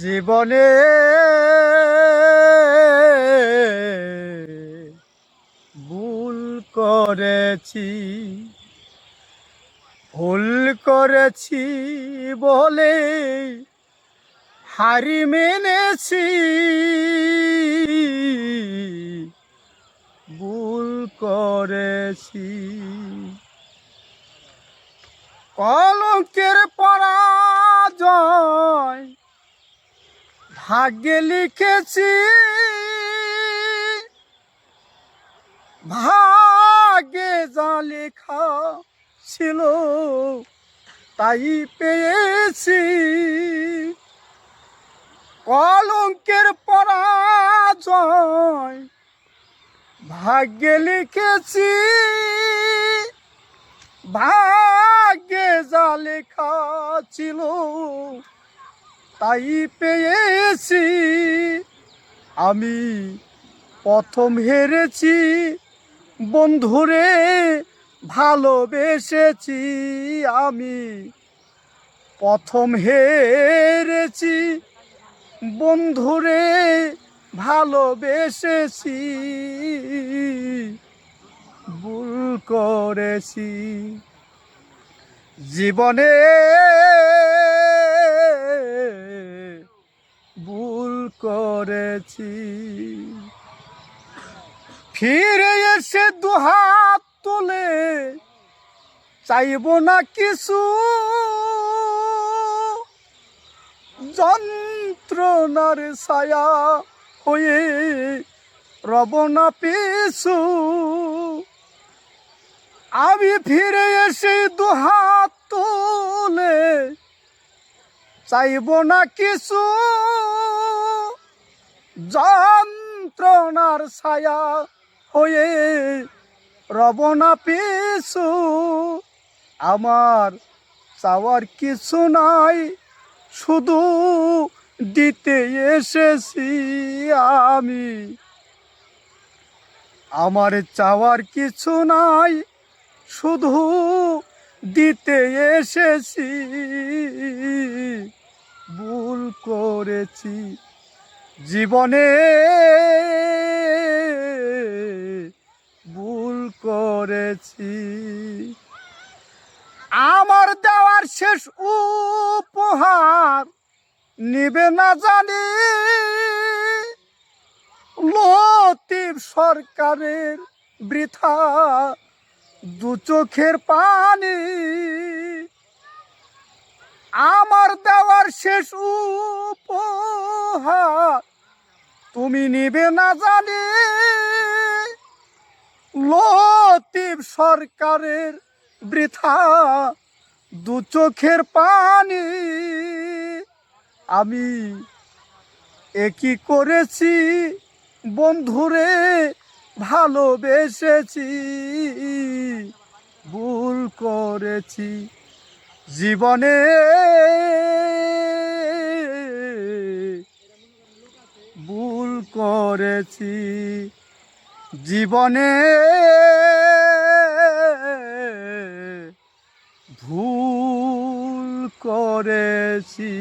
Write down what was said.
জীবনে ভুল করেছি ভুল করেছি বলে হারি মেনেছি ভুল করেছি। কলঙ্কের পরাজয় ভাগ্যে লিখেছি, ভাগ্যে যা লেখা ছিল তাই পেয়েছি। কলঙ্কের পরাজয় ভাগ্যে লিখেছি, ভাগ্যে যা লেখা ছিল তাই পেয়েছি। আমি প্রথম হেরেছি, বন্ধুরে ভালোবেসেছি। আমি প্রথম হেরেছি, বন্ধুরে ভালোবেসেছি। ভুল করেছি। জীবনে ভুল করেছি। ফিরে এসে দুহাত তুলে চাইব না কিছু। যন্ত্রণার ছায়া হয়ে রব না পিছু। আমি ফিরে এসে দুহাত তুলে চাইব না কিছু। যন্ত্রণার ছায়া হয়ে রবনা পিছু। আমার চাওয়ার কিছু নাই, শুধু দিতে এসেছি আমি। আমার চাওয়ার কিছু নাই, শুধু দিতে এসেছি। ভুল করেছি জীবনে ভুল করেছি। আমার দেওয়ার শেষ উপহার নিবে না জানি। লতিফ সরকারের বৃথা দু চোখের পানি। আমার দেওয়ার শেষ উপহার। তুমি নিবে না জানি। লতিফ সরকারের বৃথা দু চোখের পানি। আমি একই করেছি বন্ধুরে? ভালোবেসেছি, ভুল করেছি। জীবনে ভুল করেছি। জীবনে ভুল করেছি।